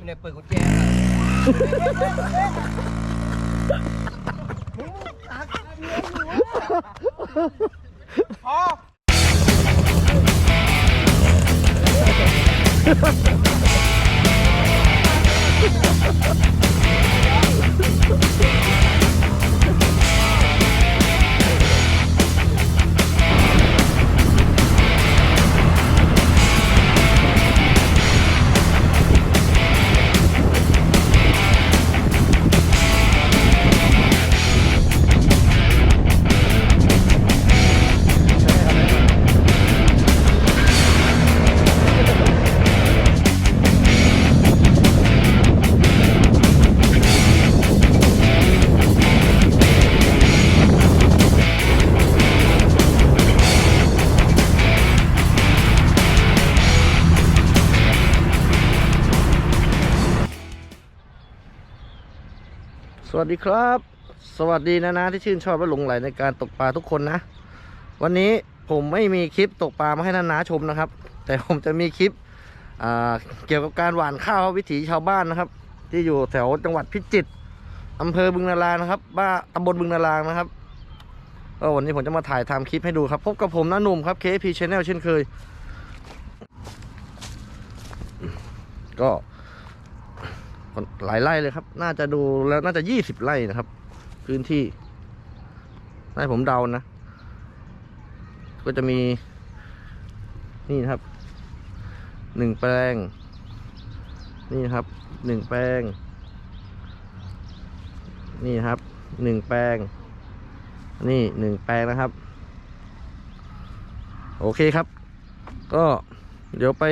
ไม่ได้เปิดกุญแจครับมึงตักเมียอยู่อะพอ สวัสดีครับ สวัสดีนะนะที่ชื่นชอบและหลงไหลในการตกปลาทุกคนนะ วันนี้ผมไม่มีคลิปตกปลามาให้นานาชมนะครับ แต่ผมจะมีคลิปเกี่ยวกับการหว่านข้าววิถีชาวบ้านนะครับ ที่อยู่แถวจังหวัดพิจิตรอำเภอบึงนารานะครับ บ้านตำบลบึงนารางนะครับก็วันนี้ผมจะมาถ่ายทำคลิปให้ดูครับ พบกับผมน้าหนุ่มครับ KP Channel เช่นเคย ก็ หลายไร่เลยครับ น่าจะดูแล้วน่าจะยี่สิบไร่นะครับ พื้นที่ให้ผมเดานะ ก็จะมี นี่นครับหนึ่งแปลง นี่นครับหนึ่งแปลง นี่นครับหนึ่งแปลง นี่หนึ่งแปลงนะครับ โอเคครับ ก็เดี๋ยวไป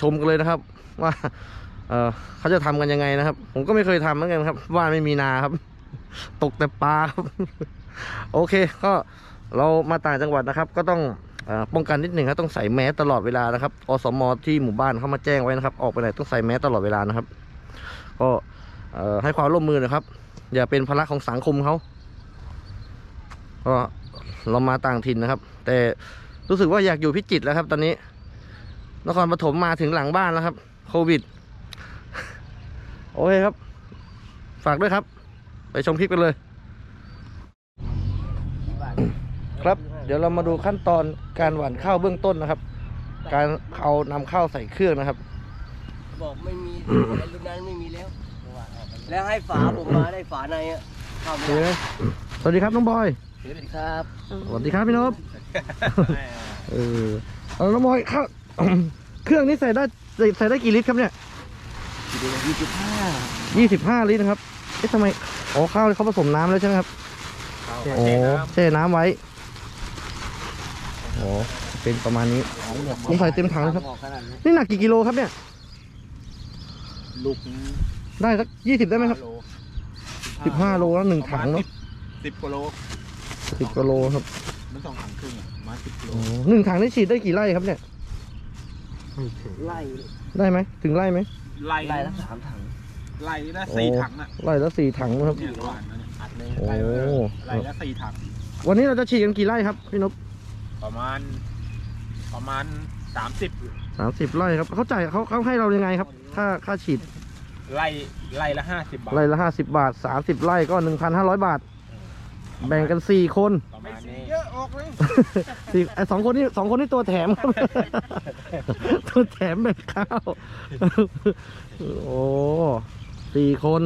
ชมกันเลยนะครับ ว่า เออเขาจะทำกันยังไงนะครับ ผมก็ไม่เคยทำเหมือนกันครับว่านไม่มีนาครับ ตกแต่ปลาครับ โอเค ก็เรามาต่างจังหวัดนะครับ ก็ต้องอป้องกันนิดหนึ่งครับต้องใส่แมสตลอดเวลานะครับอสมที่หมู่บ้านเขามาแจ้งไว้นะครับ ออกไปไหนต้องใส่แมสตลอดเวลานะครับ ก็ให้ความร่วมมือนะครับ อย่าเป็นภาระของสังคมเขาก็เรามาต่างถิ่นนะครับ แต่รู้สึกว่าอยากอยู่พิจิตรแล้วครับ ตอนนี้ นครปฐมมาถึงหลังบ้านแล้วครับ โควิด โอเคครับ ฝากด้วยครับ ไปชมคลิปกันเลย ครับ เดี๋ยวเรามาดูขั้นตอนการหว่านข้าวเบื้องต้นนะครับ การเอานำข้าวใส่เครื่องนะครับ บอกไม่มีไอ้รุ่นนั้นไม่มีแล้ว แล้วให้ฝาผมมาได้ฝาในอะเข้าไม่เดี๋ยวได้นะสวัสดีครับน้องบอยสวัสดีครับ สวัสดีครับพี่นพเออเอาน้องบอยข้าวเครื่องนี้ใส่ได้ใส่ใส่ได้กี่ลิตรครับเนี่ย ยี่สิบห้ายี่สิบห้าลิตรนะครับ เอ๊ะทำไม อ๋อข้าวเขาผสมน้ำแล้วใช่ไหมครับโอ้แช่น้ำไว้โอ้เป็นประมาณนี้ผมใส่เต็มถังเลยครับ นี่หนักกี่กิโลครับเนี่ย ลูกได้สักยี่สิบได้ไหมครับสิบห้าโลแล้วหนึ่งถังเนาะสิบกิโลสิบกิโลครับ มันสองถังครึ่งอะมาสิบกิโลโอ้หนึ่งถังนี่ฉีดได้กี่ไร่ครับเนี่ยไล่ได้ไหม ถึงไร่ไหม ไล่ไล่ละสามถังไล่ละสี่ถังอะไร่ละสี่ถังนะครับเนี่ยหวานนะเนี่ยอัดเลยโอ้ไล่ละไล่ละสี่ถัง วันนี้เราจะฉีดกันกี่ไร่ครับพี่นพประมาณ ประมาณสามสิบสามสิบไร่ครับเขาจ่ายเขาเขาให้เรายังไงครับ ค่าค่าฉีดไล่ไล่ละห้าสิบบาทไร่ละห้าสิบบาทสามสิบไร่ก็หนึ่งพันห้าร้อยบาท แบ่งกันสี่คน อะออกเลยสี่ไอสองคนนี้สองคนนี้ตัวแถมครับ ตัวแถมแบ่งข้าว โอ้สี่คน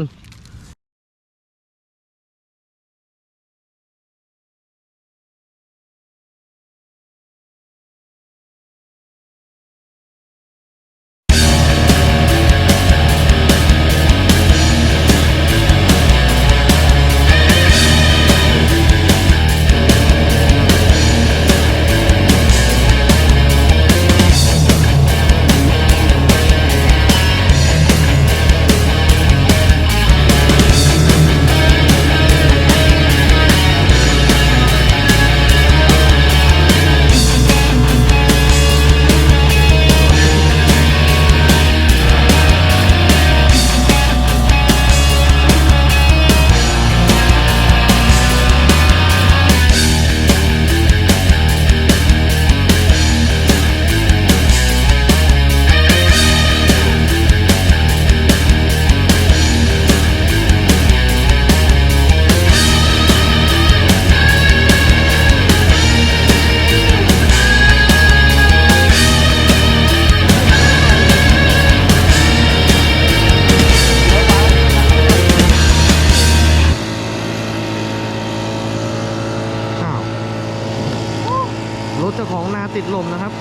ติดลมนะครับ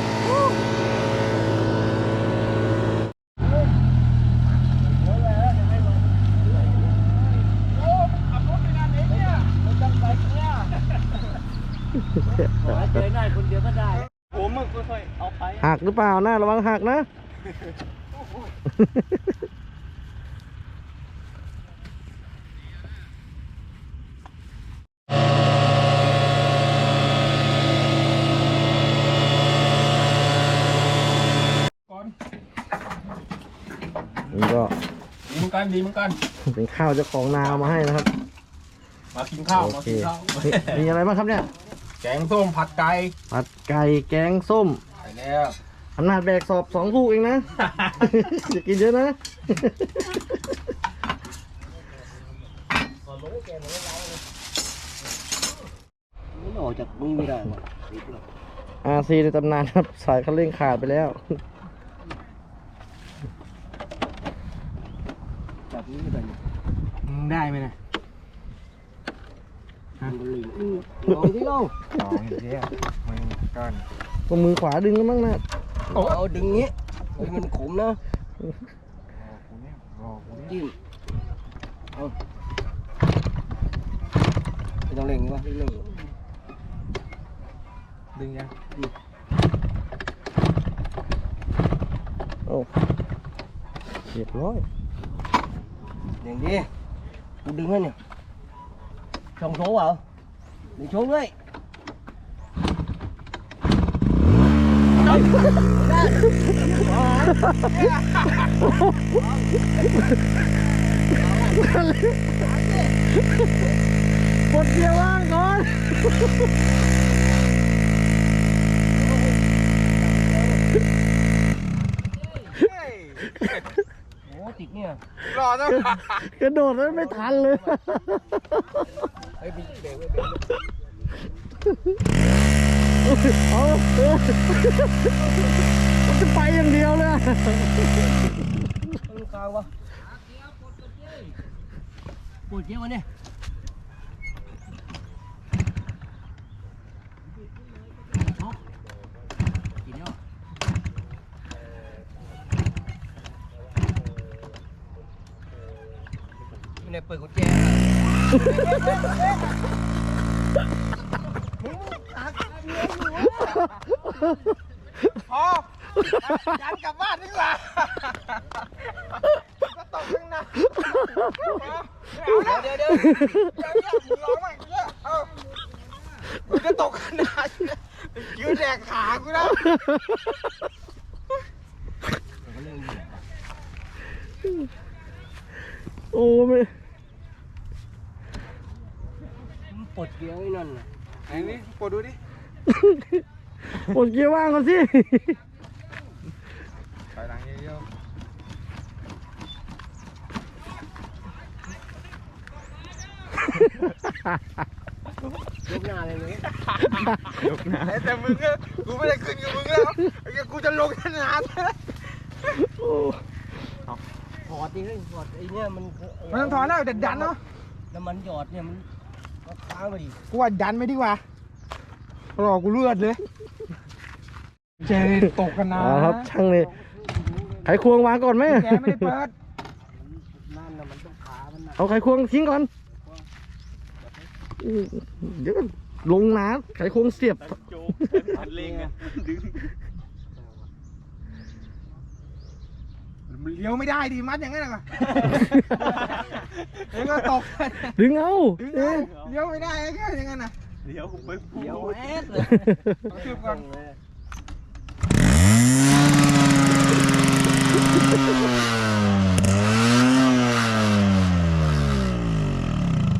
ขอให้เจอได้คนเดียวก็ได้ผมมันค่อยๆเอาไป หักหรือเปล่านะระวังหักนะ ก่อน นี่ก็ ดีเหมือนกันดีเหมือนกัน เป็นข้าวเจ้าของนาเอามาให้นะครับ มากินข้าว โอมาเคกินข้าว นี่มีอะไรบ้างครับเนี่ย แกงส้มผัดไก่ผัดไก่แกงส้มไปแล้วอำนาจแบกสอบสองลูกเองนะ อย่ากินเยอะนะมันออกจากนี่ไม่ได้หรอกอาซีในตำนานครับ สายคันเร่งขาดไปแล้ว จับ นี่ไม่ได้ได้ไหมนะมันก็ลิงอื้อลองที่เราสองเดียวมึงก้อนตรงมือขวาดึงแล้วมั้งนะเอาดึงงี้เฮ้ยมันขมนะรอกูเนี่ยรอกูเนี่ยจิ้มเอาไม่ต้องเร่งวะไม่เร่งดึงยังโอ้เรียบร้อย อย่างนี้กูดึงให้เนี่ยช่อง โถเปล่าดึงโชว์ด้วยได้กดเกียร์ว่างก่อนโอ้ติดเนี่ยรอต้องกระโดดแล้วไม่ทันเลยเฮ้ยเบรกเบรกเบรกเบรกเอาเออมันจะไปอย่างเดียวเลยอะมันกลางวะปวดเยอะวะเนี่ยเอากินแล้วไม่ได้ เปิดกุญแจพอยันกลับบ้านดีกว่าก็ตกข้งหน้าเดี๋ยวเดี๋ยวเดี๋ยวร้องใหม่กูเนี่ยเอามึงจะตกขนาดยืนแดกขากูนะโอ้ไม่ ปวดเกียวไอ้นั่นน่ะไหนนี่ปวดดูดิกดเกียร์ว่างก่อนสิ ถอยหลังเยอะยกหน้าเลยเลยๆยกนะแต่มึงอะกูไม่ได้ขึ้นกับมึงแล้วไอ้เหี้ยกูจะลงขนาดโอ้ถอดดิเฮ้ยถอดไอ้เนี่ยมันมันต้องถอนแล้วแต่ดันเนาะ แล้วมันหยอดเนี่ยมันก็ค้างไปดิกูว่าดันไม่ดีกว่ารอกูเลือดเลยเจตกกันนะเอาครับช่างเลยไขควงวางก่อนไหมแกไม่ได้เปิดนั่นน่ะมันต้องขามันนะเอาไขควงทิ้งก่อนเดี๋ยวก็ลงน้ำไขควงเสียบเล่งอะดึงเลี้ยวไม่ได้ดิมัดอย่างนั้นเดี๋ยวก็ตกดึงอาดึงเอเอาอเลี้ยวไม่ได้แค่อย่างนั้นน่ะเดี๋ยวแอ ดเลยเอาชืบก่อน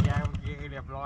ยางเมื่อกี้เรียบร้อ